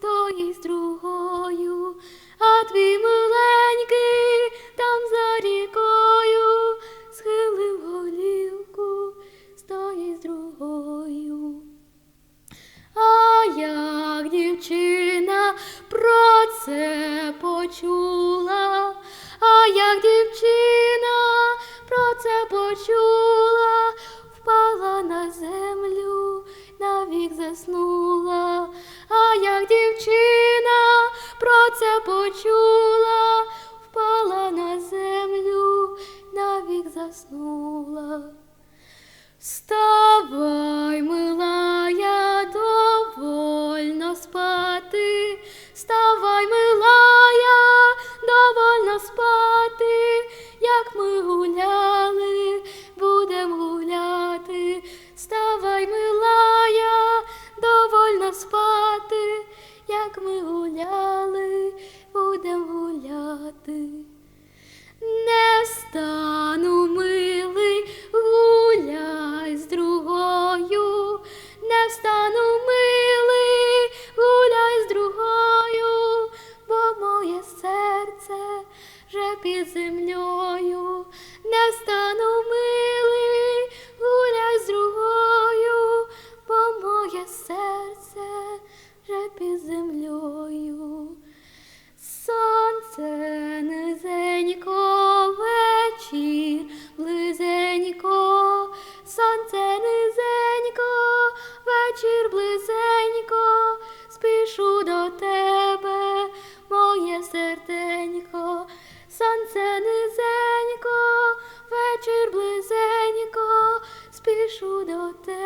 Стоїть з другою, а твій миленький там за рікою, схилив голівку, стоїть з другою. А як дівчина про це почула, а як дівчина про це почула, впала на землю, навік заснула, це почула, сонце низенько, вечір близенько, спішу до тебе.